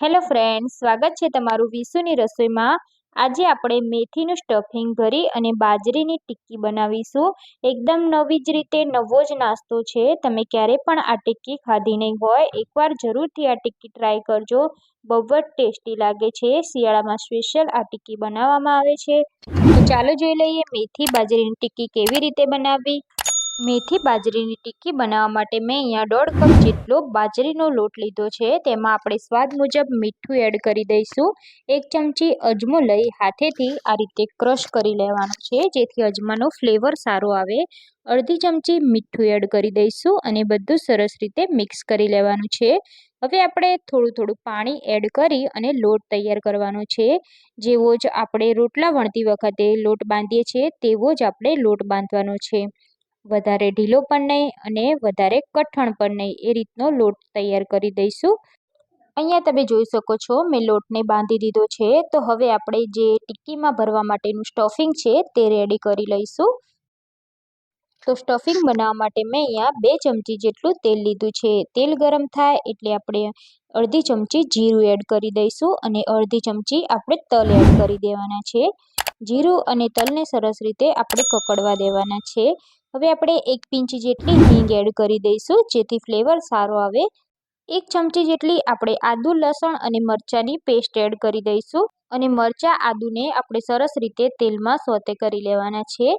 Hello friend સ્વાગત છે તમારું વિશુની રસોઈમાં. આજે આપણે મેથીનું સ્ટફિંગ ભરી અને બાજરીની ટિક્કી બનાવીશું. એકદમ નવી જ રીતે નવો જ નાસ્તો છે. તમે ક્યારે પણ આ ટિક્કી ખાધી નહીં હોય. એકવાર જરૂરથી આ ટિક્કી ટ્રાય કરજો. બહુ જ ટેસ્ટી લાગે છે. શિયાળામાં સ્પેશિયલ આ ટિક્કી બનાવવામાં આવે છે. ચાલો જોઈ લઈએ મેથી બાજરીની ટિક્કી કેવી રીતે બનાવવી. મેથી બાજરીની ટિક્કી બનાવવા માટે મેં અહીંયા દોઢ કપ જેટલો બાજરીનો લોટ લીધો છે. તેમાં આપણે સ્વાદ મુજબ મીઠું એડ કરી દઈશું. એક ચમચી અજમો લઈ હાથેથી આ રીતે ક્રશ કરી લેવાનું છે, જેથી અજમાનો ફ્લેવર સારો આવે. અડધી ચમચી મીઠું એડ કરી દઈશું અને બધું સરસ રીતે મિક્સ કરી લેવાનું છે. હવે આપણે થોડું થોડું પાણી એડ કરી અને લોટ તૈયાર કરવાનો છે. જેવો જ આપણે રોટલા વણતી વખતે લોટ બાંધીએ છીએ, તેવો જ આપણે લોટ બાંધવાનો છે. વધારે ઢીલો પણ નહીં અને વધારે કઠણ પણ નહીં. એ રીતનો લોટ તૈયાર કરી દઈશું. અહીંયા તમે જોઈ શકો છો, મેં લોટને બાંધી દીધો છે. તો હવે આપણે જે ટિક્કીમાં ભરવા માટેનું સ્ટફિંગ છે તે રેડી કરી લઈશું. તો સ્ટફિંગ બનાવવા માટે મેં અહીંયા બે ચમચી જેટલું તેલ લીધું છે. તેલ ગરમ થાય એટલે આપણે અડધી ચમચી જીરું એડ કરી દઈશું અને અડધી ચમચી આપણે તલ એડ કરી દેવાના છે. જીરું અને તલને સરસ રીતે આપણે કકડવા દેવાના છે. હવે આપણે એક પિંચ જેટલી હિંગ એડ કરી દઈશું, જેથી ફ્લેવર સારો આવે. એક ચમચી જેટલી આપણે આદુ, લસણ અને મરચાંની પેસ્ટ એડ કરી દઈશું. અને મરચાં આદુને આપણે સરસ રીતે તેલમાં સોતે કરી લેવાના છે.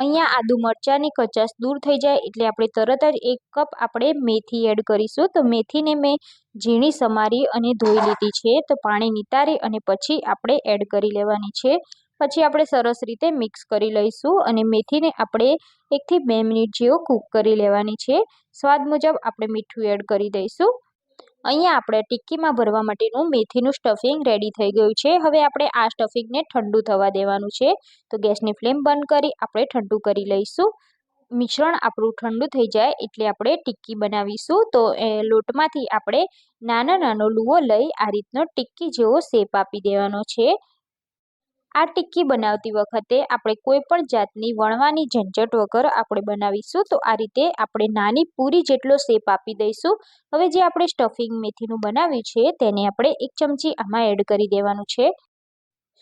અહીંયા આદુ મરચાંની કચાશ દૂર થઈ જાય એટલે આપણે તરત જ એક કપ આપણે મેથી એડ કરીશું. તો મેથીને મેં ઝીણી સમારી અને ધોઈ લીધી છે. તો પાણી નિતારી અને પછી આપણે એડ કરી લેવાની છે. પછી આપણે સરસ રીતે મિક્સ કરી લઈશું અને મેથીને આપણે એકથી બે મિનિટ જેવો કૂક કરી લેવાની છે. સ્વાદ મુજબ આપણે મીઠું એડ કરી દઈશું. અહીંયા આપણે ટિક્કીમાં ભરવા માટેનું મેથીનું સ્ટફિંગ રેડી થઈ ગયું છે. હવે આપણે આ સ્ટફિંગને ઠંડુ થવા દેવાનું છે. તો ગેસની ફ્લેમ બંધ કરી આપણે ઠંડુ કરી લઈશું. મિશ્રણ આપણું ઠંડુ થઈ જાય એટલે આપણે ટિક્કી બનાવીશું. તો એ લોટમાંથી આપણે નાનો નાનો લુવો લઈ આ રીતનો ટિક્કી જેવો શેપ આપી દેવાનો છે. આ ટિક્કી બનાવતી વખતે આપણે કોઈ પણ જાતની વણવાની ઝંઝટ વગર આપણે બનાવીશું, તો આ રીતે આપણે નાની પૂરી જેટલો શેપ આપી દઈશું. હવે જે આપણે સ્ટફિંગ મેથીનું બનાવ્યું છે, તેને આપણે એક ચમચી આમાં એડ કરી દેવાનું છે.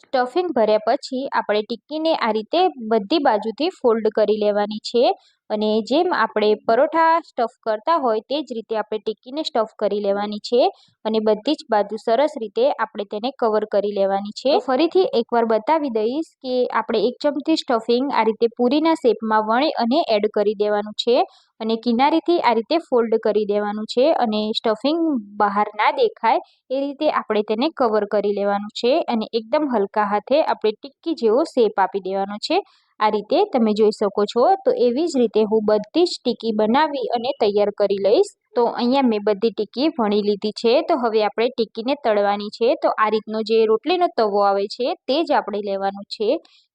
સ્ટફિંગ ભર્યા પછી આપણે ટિક્કીને આ રીતે બધી બાજુથી ફોલ્ડ કરી લેવાની છે. અને જેમ આપણે પરોઠા સ્ટફ કરતા હોય તે જ રીતે આપણે ટિક્કીને સ્ટફ કરી લેવાની છે અને બધી જ બાજુ સરસ રીતે આપણે તેને કવર કરી લેવાની છે. ફરીથી એકવાર બતાવી દઈશ કે આપણે એક ચમચી સ્ટફિંગ આ રીતે પૂરીના શેપમાં વણી અને એડ કરી દેવાનું છે અને કિનારીથી આ રીતે ફોલ્ડ કરી દેવાનું છે અને સ્ટફિંગ બહાર ના દેખાય એ રીતે આપણે તેને કવર કરી લેવાનું છે અને એકદમ હલકા હાથે આપણે ટિક્કી જેવો શેપ આપી દેવાનો છે. આ રીતે તમે જોઈ શકો છો, તો એવી જ રીતે હું બધી જ ટીકી બનાવી અને તૈયાર કરી લઈશ. તો અહીંયા મેં બધી ટીકી વણી લીધી છે, તો હવે આપણે ટીકીને તળવાની છે. તો આ રીતનો જે રોટલીનો તવો આવે છે, તે જ આપણે લેવાનું છે.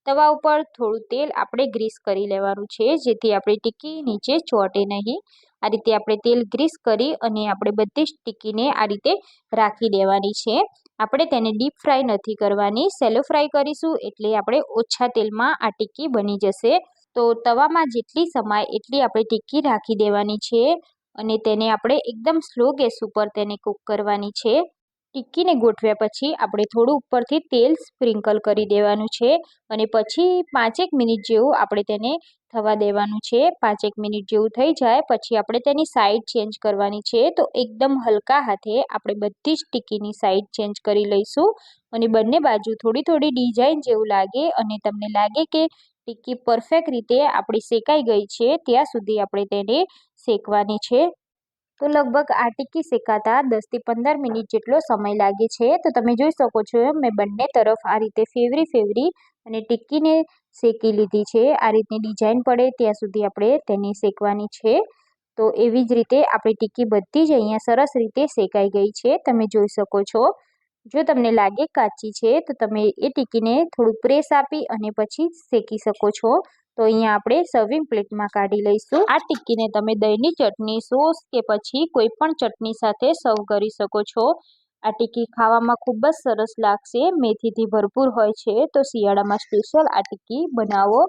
તવા ઉપર થોડું તેલ આપણે ગ્રીસ કરી લેવાનું છે, જેથી આપણી ટીકી નીચે ચોટે નહીં. આ રીતે આપણે તેલ ગ્રીસ કરી અને આપણે બધી જ ટીકીને આ રીતે રાખી દેવાની છે. આપણે તેને ડીપ ફ્રાય નથી કરવાની. સેલો ફ્રાય કરીશું એટલે આપણે ઓછા તેલમાં આ ટિક્કી બની જશે. તો તવામાં જેટલી સમાય એટલી આપણે ટિક્કી રાખી દેવાની છે અને તેને આપણે એકદમ સ્લો ગેસ ઉપર તેને કૂક કરવાની છે. ટિક્કીને ગોઠવ્યા પછી આપણે થોડું ઉપરથી તેલ સ્પ્રિંકલ કરી દેવાનું છે અને પછી પાંચેક મિનિટ જેવું આપણે તેને થવા દેવાનું છે. પાંચેક મિનિટ જેવું થઈ જાય, પછી આપણે તેની સાઈડ ચેન્જ કરવાની છે. તો એકદમ હલકા હાથે આપણે બધી જ ટીકીની સાઈડ ચેન્જ કરી લઈશું. અને બંને બાજુ થોડી થોડી ડિઝાઇન જેવું લાગે અને તમને લાગે કે ટીકી પરફેક્ટ રીતે આપણી શેકાઈ ગઈ છે, ત્યાં સુધી આપણે તેને શેકવાની છે. તો લગભગ આ ટીકી શેકાતા દસથી પંદર મિનિટ જેટલો સમય લાગે છે. તો તમે જોઈ શકો છો, મેં બંને તરફ આ રીતે ફેવરી ફેવરી અને ટીકીને શેકી લીધી છે. આ રીતની ડિઝાઇન પડે ત્યાં સુધી આપણે તેને શેકવાની છે. તો એવી જ રીતે આપણી ટીકી બધી જ અહીંયા સરસ રીતે શેકાઈ ગઈ છે. તમે જોઈ શકો છો. જો તમને લાગે કાચી છે, તો તમે એ ટીકીને થોડું પ્રેસ આપી અને પછી શેકી શકો છો. તો અહીંયા આપણે સર્વિંગ પ્લેટમાં કાઢી લઈશું. આ ટિક્કીને તમે દહીંની ચટણી સોસ કે પછી કોઈ પણ ચટણી સાથે સર્વ કરી શકો છો. આ ટિક્કી ખાવામાં ખૂબ જ સરસ લાગશે. મેથીથી ભરપૂર હોય છે. તો શિયાળામાં સ્પેશિયલ આ ટિક્કી બનાવો.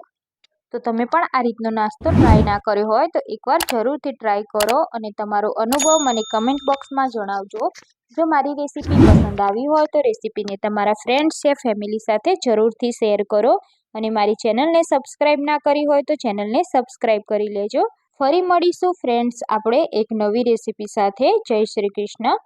તો તમે પણ આ રીતનો નાસ્તો ટ્રાય ના કર્યો હોય તો એકવાર જરૂરથી ટ્રાય કરો અને તમારો અનુભવ મને કમેન્ટ બોક્સમાં જણાવજો. જો મારી રેસીપી પસંદ આવી હોય તો રેસીપીને તમારા ફ્રેન્ડ્સ કે ફેમિલી સાથે જરૂરથી શેર કરો. અને મારી ચેનલને સબસ્ક્રાઈબ ના કરી હોય તો ચેનલને સબસ્ક્રાઈબ કરી લેજો. ફરી મળીશું, ફ્રેન્ડ્સ, આપણે એક નવી રેસીપી સાથે. જય શ્રી કૃષ્ણ.